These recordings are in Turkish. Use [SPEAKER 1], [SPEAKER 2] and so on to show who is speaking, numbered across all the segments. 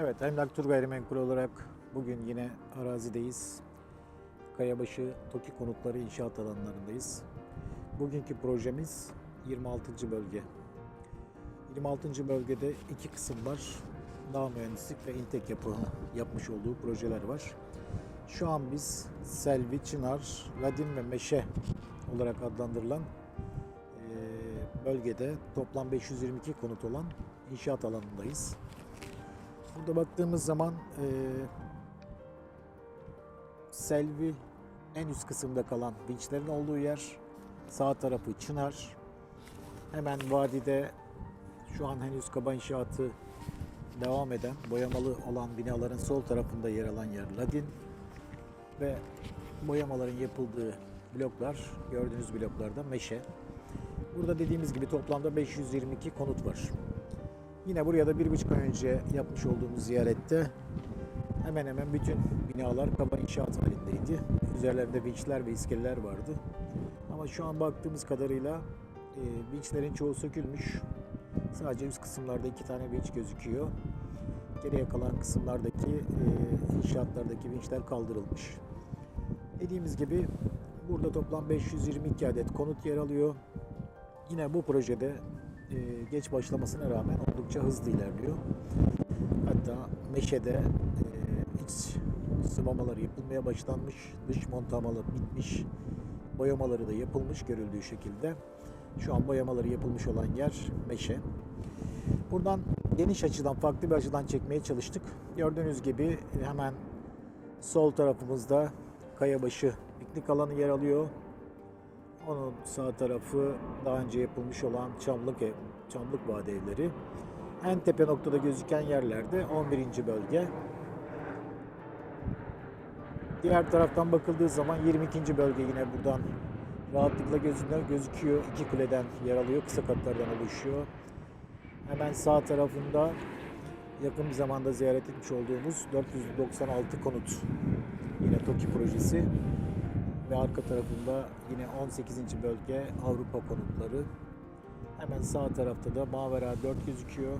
[SPEAKER 1] Evet, Emlak Tur Gayrimenkul olarak bugün yine arazideyiz. Kayabaşı TOKİ konutları inşaat alanlarındayız. Bugünkü projemiz 26. bölge. 26. bölgede iki kısım var. Dağ mühendislik ve intek yapı yapmış olduğu projeler var. Şu an biz Selvi, Çınar, Ladin ve Meşe olarak adlandırılan bölgede toplam 522 konut olan inşaat alanındayız. Burada baktığımız zaman eee Selvi en üst kısımda kalan vinçlerin olduğu yer. Sağ tarafı Çınar. Hemen vadide şu an henüz kaba inşaatı devam eden, boyamalı olan binaların sol tarafında yer alan yer Ladin. Ve boyamaların yapıldığı bloklar, gördüğünüz bloklarda Meşe. Burada dediğimiz gibi toplamda 522 konut var. Yine buraya da bir buçuk ay önce yapmış olduğumuz ziyarette hemen hemen bütün binalar kaba inşaat halindeydi. Üzerlerinde vinçler ve iskeleler vardı. Ama şu an baktığımız kadarıyla e, vinçlerin çoğu sökülmüş. Sadece üst kısımlarda iki tane vinç gözüküyor. Geriye kalan kısımlardaki e, inşaatlardaki vinçler kaldırılmış. Dediğimiz gibi burada toplam 522 adet konut yer alıyor. Yine bu projede e, geç başlamasına rağmen oldukça hızlı ilerliyor. Hatta Meşe'de e, iç sıvamaları yapılmaya başlanmış, dış montamalı bitmiş, boyamaları da yapılmış görüldüğü şekilde. Şu an boyamaları yapılmış olan yer Meşe. Buradan geniş açıdan, farklı bir açıdan çekmeye çalıştık. Gördüğünüz gibi hemen sol tarafımızda Kayabaşı piknik alanı yer alıyor. Onun sağ tarafı daha önce yapılmış olan Çamlık ev, Çamlık Vade evleri. En tepe noktada gözüken yerlerde 11. bölge. Diğer taraftan bakıldığı zaman 22. bölge yine buradan rahatlıkla gözüne gözüküyor. İki kuleden yer alıyor, kısa katlardan oluşuyor. Hemen sağ tarafında yakın bir zamanda ziyaret etmiş olduğumuz 496 konut. Yine TOKİ projesi ve arka tarafında yine 18. bölge Avrupa konutları. Hemen sağ tarafta da Mavera 4 gözüküyor.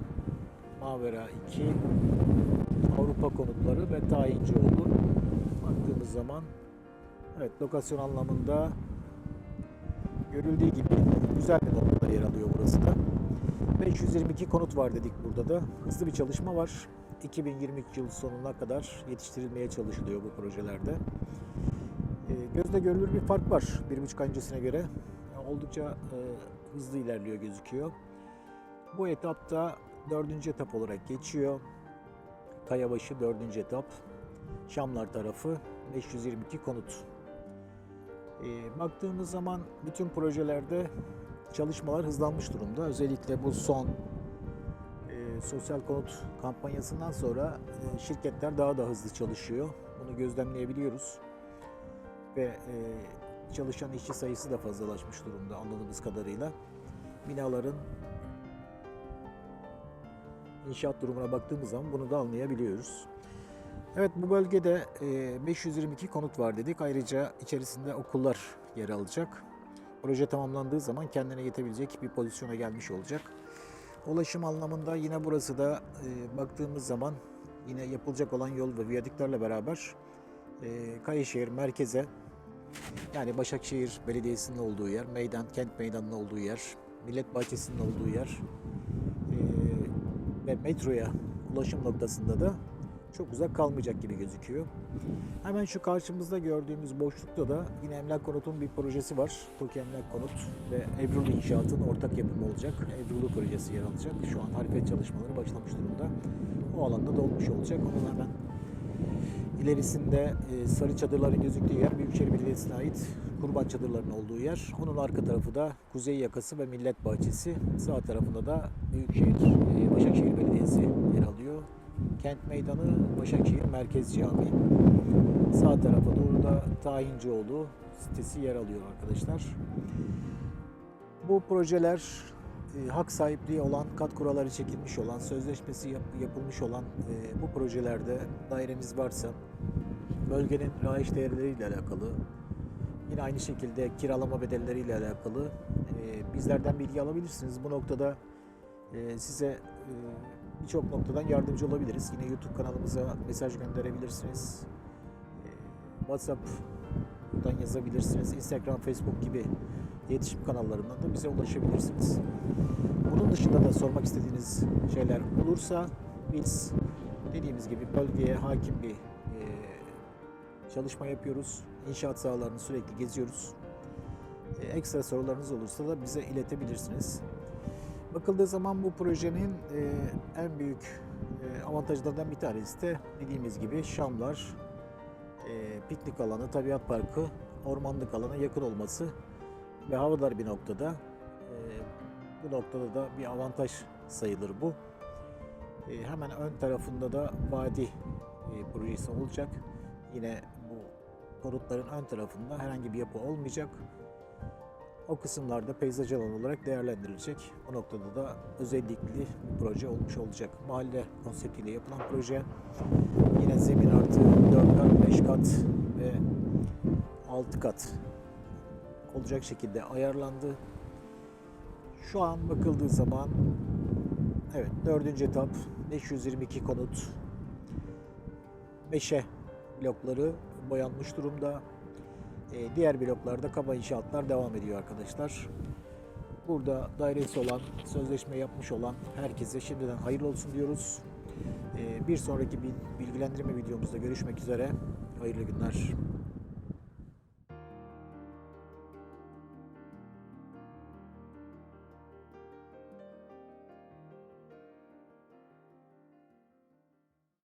[SPEAKER 1] Mavera 2 Avrupa konutları ve Tayincioğlu. Baktığımız zaman evet lokasyon anlamında görüldüğü gibi güzel bir noktada yer alıyor burası da. 522 konut var dedik burada da. Hızlı bir çalışma var. 2023 yıl sonuna kadar yetiştirilmeye çalışılıyor bu projelerde. Gözle görülür bir fark var bir buçuk ay öncesine göre. Oldukça e, hızlı ilerliyor gözüküyor. Bu etapta dördüncü etap olarak geçiyor. Kayabaşı dördüncü etap. Şamlar tarafı 522 konut. E, baktığımız zaman bütün projelerde çalışmalar hızlanmış durumda. Özellikle bu son e, sosyal konut kampanyasından sonra e, şirketler daha da hızlı çalışıyor. Bunu gözlemleyebiliyoruz ve e, çalışan işçi sayısı da fazlalaşmış durumda anladığımız kadarıyla. Binaların inşaat durumuna baktığımız zaman bunu da anlayabiliyoruz. Evet bu bölgede e, 522 konut var dedik. Ayrıca içerisinde okullar yer alacak. Proje tamamlandığı zaman kendine yetebilecek bir pozisyona gelmiş olacak. Ulaşım anlamında yine burası da e, baktığımız zaman yine yapılacak olan yol ve viyadüklerle beraber e, Kayışehir merkeze yani Başakşehir Belediyesi'nin olduğu yer, meydan, kent meydanının olduğu yer, Millet Bahçesi'nin olduğu yer e, ve metroya ulaşım noktasında da çok uzak kalmayacak gibi gözüküyor. Hemen şu karşımızda gördüğümüz boşlukta da yine Emlak Konut'un bir projesi var. TOKİ Emlak Konut ve Evrulu İnşaat'ın ortak yapımı olacak. Evrulu projesi yer alacak. Şu an harfiyat çalışmaları başlamış durumda. O alanda da olmuş olacak. Onun hemen ilerisinde e, sarı çadırların gözüktüğü yer Büyükşehir Belediyesi'ne ait kurban çadırlarının olduğu yer. Onun arka tarafı da Kuzey Yakası ve Millet Bahçesi. Sağ tarafında da Büyükşehir, e, Başakşehir Belediyesi yer alıyor. Kent Meydanı, Başakşehir Merkez Camii. Sağ tarafa doğru da Tayincioğlu sitesi yer alıyor arkadaşlar. Bu projeler e, hak sahipliği olan, kat kuralları çekilmiş olan, sözleşmesi yap- yapılmış olan e, bu projelerde daireniz varsa bölgenin rayiç değerleriyle alakalı, yine aynı şekilde kiralama bedelleriyle alakalı e, bizlerden bilgi alabilirsiniz. Bu noktada e, size e, birçok noktadan yardımcı olabiliriz. Yine YouTube kanalımıza mesaj gönderebilirsiniz. Ee, WhatsApp'tan yazabilirsiniz. Instagram, Facebook gibi iletişim kanallarından da bize ulaşabilirsiniz. Bunun dışında da sormak istediğiniz şeyler olursa biz dediğimiz gibi bölgeye hakim bir e, çalışma yapıyoruz. İnşaat sahalarını sürekli geziyoruz. E, ekstra sorularınız olursa da bize iletebilirsiniz. Bakıldığı zaman bu projenin e, en büyük e, avantajlarından bir tanesi de dediğimiz gibi Şamlar, e, piknik alanı, tabiat parkı, ormanlık alana yakın olması ve havadar bir noktada. Bu noktada da bir avantaj sayılır bu. Hemen ön tarafında da vadi projesi olacak. Yine bu konutların ön tarafında herhangi bir yapı olmayacak. O kısımlarda peyzaj alanı olarak değerlendirilecek. O noktada da özellikli bir proje olmuş olacak. Mahalle konseptiyle yapılan proje. Yine zemin artı 4 kat, 5 kat ve 6 kat olacak şekilde ayarlandı. Şu an bakıldığı zaman evet dördüncü etap 522 konut meşe blokları boyanmış durumda. Ee, diğer bloklarda kaba inşaatlar devam ediyor arkadaşlar. Burada dairesi olan, sözleşme yapmış olan herkese şimdiden hayırlı olsun diyoruz. Ee, bir sonraki bil- bilgilendirme videomuzda görüşmek üzere. Hayırlı günler.